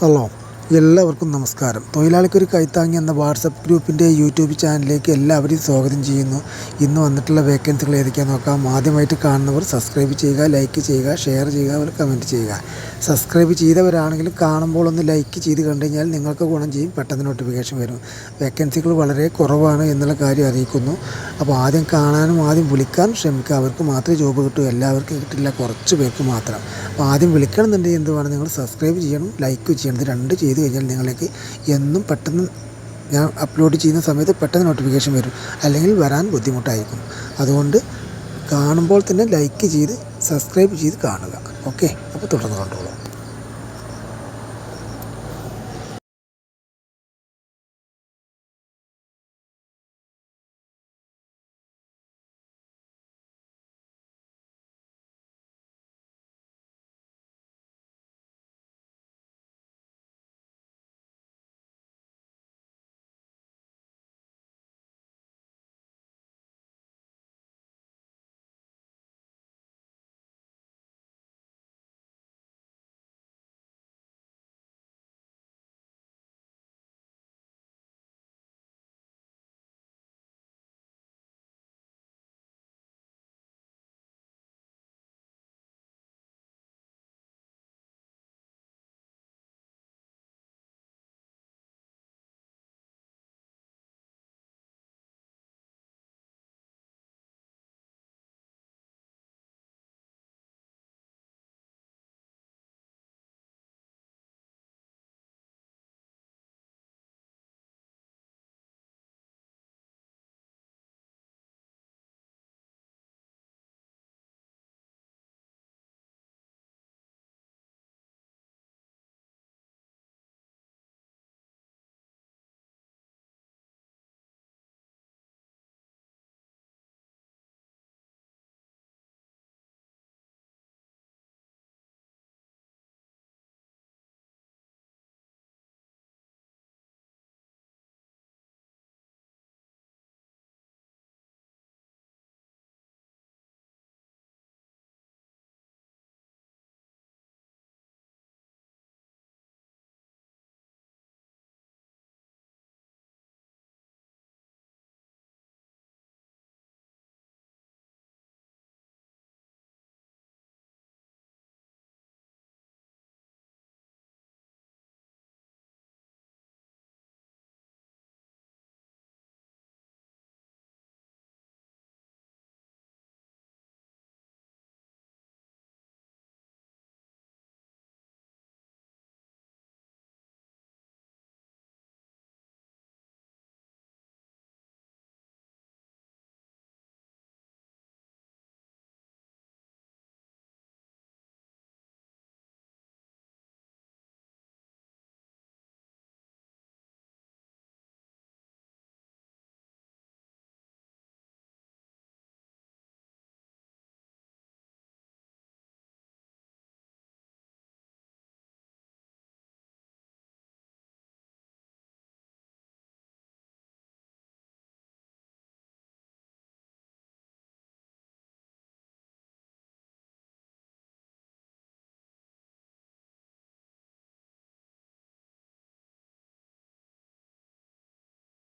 alô? എല്ലാവർക്കും നമസ്കാരം. തൊഴിലാളിക്കൊരു കൈത്താങ്ങി എന്ന വാട്സപ്പ് ഗ്രൂപ്പിന്റെ യൂട്യൂബ് ചാനലിലേക്ക് എല്ലാവരെയും സ്വാഗതം ചെയ്യുന്നു. ഇന്ന് വന്നിട്ടുള്ള വേക്കൻസികൾ ഏതൊക്കെയാണെന്ന് നോക്കാം. ആദ്യമായിട്ട് കാണുന്നവർ സബ്സ്ക്രൈബ് ചെയ്യുക ലൈക്ക് ചെയ്യുക ഷെയർ ചെയ്യുക അവർ കമന്റ് ചെയ്യുക. സബ്സ്ക്രൈബ് ചെയ്തവരാണെങ്കിൽ കാണുമ്പോൾ ഒന്ന് ലൈക്ക് ചെയ്ത് കണ്ടു കഴിഞ്ഞാൽ നിങ്ങൾക്ക് ഗുണം ചെയ്യും. പെട്ടെന്ന് നോട്ടിഫിക്കേഷൻ വരും. വേക്കൻസികൾ വളരെ കുറവാണ് എന്നുള്ള കാര്യം അറിയിക്കുന്നു. അപ്പോൾ ആദ്യം കാണാനും ആദ്യം വിളിക്കാൻ ശ്രമിക്കുക. അവർക്ക് മാത്രമേ ജോബ് കിട്ടൂ. എല്ലാവർക്കും കിട്ടില്ല. കുറച്ച് പേർക്ക് മാത്രം. അപ്പോൾ ആദ്യം വിളിക്കണമെന്നുണ്ടെങ്കിൽ എന്ത് വേണം? നിങ്ങൾ സബ്സ്ക്രൈബ് ചെയ്യണം ലൈക്ക് ചെയ്യണം. ഇത് രണ്ട് ചെയ്ത് കഴിഞ്ഞാൽ നിങ്ങളേക്ക് എന്നും പെട്ടെന്ന് ഞാൻ അപ്ലോഡ് ചെയ്യുന്ന സമയത്ത് പെട്ടെന്ന് നോട്ടിഫിക്കേഷൻ വരും. അല്ലെങ്കിൽ വരാൻ ബുദ്ധിമുട്ടായിരിക്കും. അതുകൊണ്ട് കാണുമ്പോൾ തന്നെ ലൈക്ക് ചെയ്ത് സബ്സ്ക്രൈബ് ചെയ്ത് കാണുക. ഓക്കെ അപ്പോൾ തുടർന്ന് കണ്ടോളൂ.